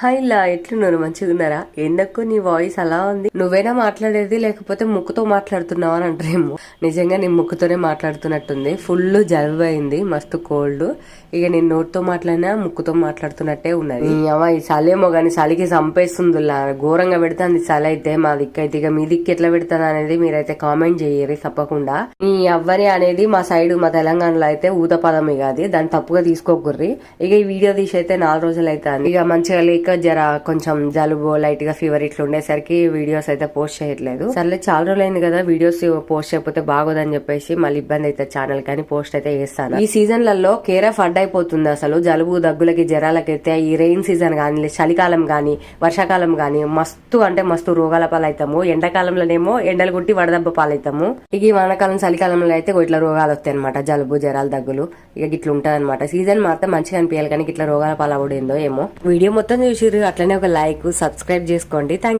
Hi ఇలా ఎట్లున్నారు? మంచిగా ఉన్నారా ఎందుకు నీ వాయిస్ అలా ఉంది. నువ్వేనా మాట్లాడేది లేకపోతే ముక్కుతో మాట్లాడుతున్నావు అని అంటారేమో. నిజంగా నీ ముక్కుతోనే మాట్లాడుతున్నట్టుంది. ఫుల్ జలుబు అయింది మస్తు కోల్డ్. ఇక నేను నోటితో మాట్లాడినా ముక్కుతో మాట్లాడుతున్నట్టే ఉన్నది. అమ్మా ఈ చలేమో కానీ చలికి చంపేస్తుంది ఘోరంగా పెడుతుంది చలి అయితే మా దిక్కు అయితే ఇక మీ దిక్కు ఎట్లా పెడుతుంది అనేది మీరైతే కామెంట్ చేయరు తప్పకుండా. ఈ అవ్వని అనేది మా సైడ్ మా తెలంగాణలో అయితే ఊత పదం ఇక అది దాన్ని తప్పుగా తీసుకోకుర్రి. ఇక ఈ వీడియో తీసి అయితే నాలుగు రోజులు అవుతుంది ఇక మంచిగా లేక జర కొంచెం జలుబు లైట్గా ఫీవర్ ఇట్లా ఉండేసరికి వీడియోస్ అయితే పోస్ట్ చేయట్లేదు. సర్లే చాలా రోజులు అయింది కదా వీడియోస్ పోస్ట్ చేయకపోతే బాగోదని చెప్పేసి మళ్ళీ ఇబ్బంది అయితే ఛానల్ కానీ పోస్ట్ అయితే చేస్తాను. ఈ సీజన్లలో కేర్ ఆఫ్ అడ్ అయిపోతుంది అసలు. జలుబు దగ్గులకి జ్వరాలకైతే అయితే ఈ రెయిన్ సీజన్ కానీ చలికాలం కానీ వర్షాకాలం కానీ మస్తు అంటే మస్తు రోగాల పాలవుతాము ఎండాకాలంలోనేమో ఎండలు కొట్టి వడదెబ్బ పాలవుతాము ఇక ఈ వానాకాలం చలికాలంలో అయితే ఇట్లా రోగాలు వస్తాయి అనమాట జలుబు జ్వరాలు దగ్గులు ఇక ఇట్లా ఉంటుంది అనమాట సీజన్ మాత్రం మంచిగా అనిపించాలి కానీ ఇట్లా రోగాల పాలవుడేందో ఏమో. వీడియో మొత్తం చూసి చూసిర్రు. అట్లనే ఒక లైక్ సబ్స్క్రైబ్ చేసుకోండి. థ్యాంక్